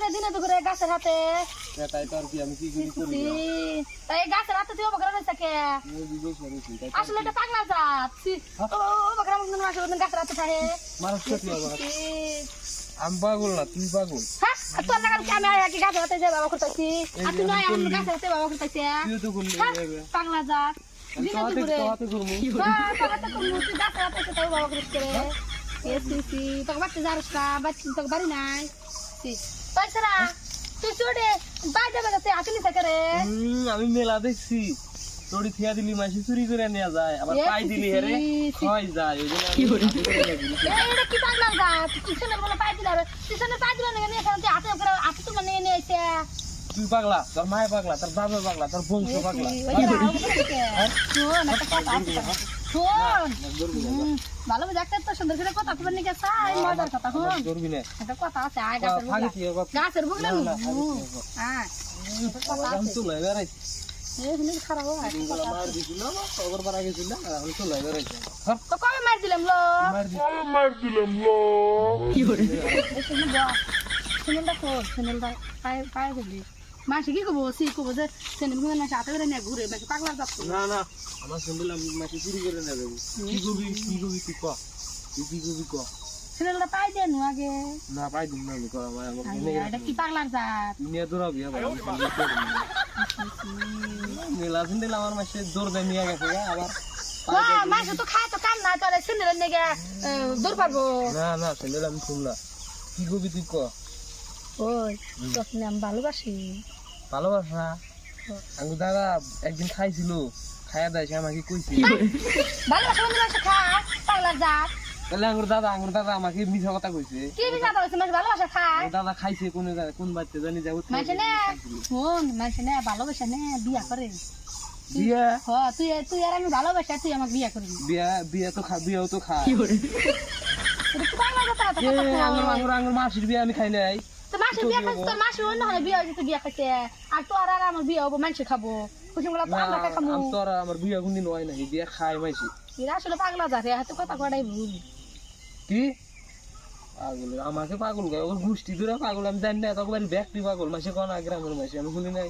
রে দিনে দুপুরে গাছের হাতে। তাই তো আর কি আমি কি করি করি তাই গাছের হাতে তুই অবকরা রয়েছে কে? আমি বিদেশ করেছি তাই আসলে এটা পাগলা জাত। ছি, ও অবকরা মাসে মতন গাছের হাতে থাকে। মানুষ ক্ষতি হবে আমি পাগল না তুই পাগল। হ্যাঁ তোর লাগাল কি আমি আর কি গাছের হাতে যে বাবা করতেছি? আর তুই নয় গাছের হাতে বাবা করতেছি তুই তো করলি হ্যাঁ, পাগলা জাত। দিনে দুপুরে হ্যাঁ, হাতে তুই গাছের বাবা করতে রে? তোকে বাচ্চা যারস বাচ্চা তোকে বাড়ি নাই। তাই সারা তুই চোটে বাইরে বেড়াতে হাতে নিতে করে আমি মেলা দেখছি। তোড়ি থিয়া দিলি মাসি চুরি করে নেওয়া যায় আবার পাই দিলি হেরে সি। যায় ওই জন্য আমি করে এটা কি পাগলা গাছ টিউশনের বলে পাই দিলা টিউশনের পাই দিলা নিয়ে এখানে তুই হাতে করে হাতে তোমরা নিয়ে নিয়ে এসে তুই পাগলা তোর মায় পাগলা তোর বাবা পাগলা তোর বংশ পাগলা। আছে শোন হুম, ভালো ডাক্তার তো সুন্দর কথা চাই মজার কথা আছে আয় গাছের কথা গাছের কথা। হ্যাঁ চলে দিনগুলো মার তো কবে মার দিলাম লো এই শুনে যা শুনেলটা খোল পায়ে পায়ে মাসি কি কবো সি কবো যে শুনেল ঘুরে মাসে হাতে করে নিয়ে ঘুরে মাসে পাগলা যাচ্ছে না না আমার শুনলাম মাসি চুরি করে নেবে কি করবি কি করবি তুই ক? তুই কি করবি ক? শুনেলটা পাই দে নু আগে। না পাই দিন না আমি আমার আমার আইয়া, এটা কি পাগলার জাত? নিয়ে দৌড়াবি আবার আমি দিবো। মেলা শুনলে আমার মাসে দৌড় দেয় নিয়ে গেছে আবার হ্যাঁ, মাসে তো খায় তো কাম না চলে শুনেলের নেগে দূর পারব। না না শুনলে আমি শুনলাম। কি করবি তুই ক? ওই তখন আমি ভালোবাসি। ভালোবাসা? আমি দাদা একদিন খাইছিল খাইয়া দেয় সে আমাকে কইছে। ভালোবাসা ভালোবাসা খায় পাগলার জাত তাহলে আঙ্গুর দাদা আঙ্গুর দাদা আমাকে মিথ্যা কথা কইছে। কি বিচার হয়েছে মাসে ভালোবাসা খায়। আমার দাদা খাইছে কোন কোন বাচ্চা জানি যাব মাসে নে শোন মাসে নে ভালোবাসা নে বিয়া করে। বিয়া? হ তুই তুই আর আমি ভালোবাসা তুই আমাকে বিয়া করবি বিয়া বিয়া তো খা বিয়াও তো খায় এটা কি পাগলা কথা? আঙ্গুর আঙ্গুর আঙ্গুর মাসির বিয়া আমি খাই নাই। তো মাসে বিয়া খাইছে তোর মাসে অন্য হয় বিয়া হয়েছে বিয়া খাইছে। আর তোর আর আমার বিয়া হব মানুষে খাব। কুসুমগুলা তো না আমরা খাই খামু। আমি তো আর আমার বিয়া কোনদিন হয় নাই বিয়া খাই মাইছি। এরা আসলে পাগলা হাতে কথা কটাই ভুল। কি? পাগল আমাকে পাগল গায় ওর গোষ্ঠী দূরে পাগল আমি জানি না তখন ব্যক্তি পাগল। মাসে কোন গ্রামের মাসে আমি শুনি নাই।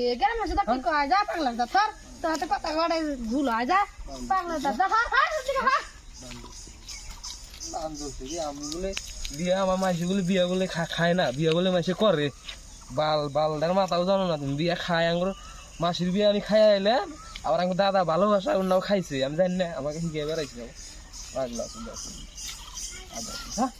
এ গ্রাম মাসে তো কি কয়? যা পাগলা যা তোর হাতে কথা কটাই ভুল হয় যা। পাগলা যা যা আমি বলে বিয়া আমার মাসিগুলো বিয়া বলে খায় না বিয়া বলে মাসে করে। বাল বালদার মাথাও জানো না তুমি বিয়া খায় আঙ্গুর। মাসির বিয়া আমি খাই আইলে আবার আমার দাদা ভালোবাসা অন্যও খাইছে আমি জানি না আমাকে শিখে বেড়াইছে। পাগলা আছে, দেখো। আদা আছে, হ্যাঁ?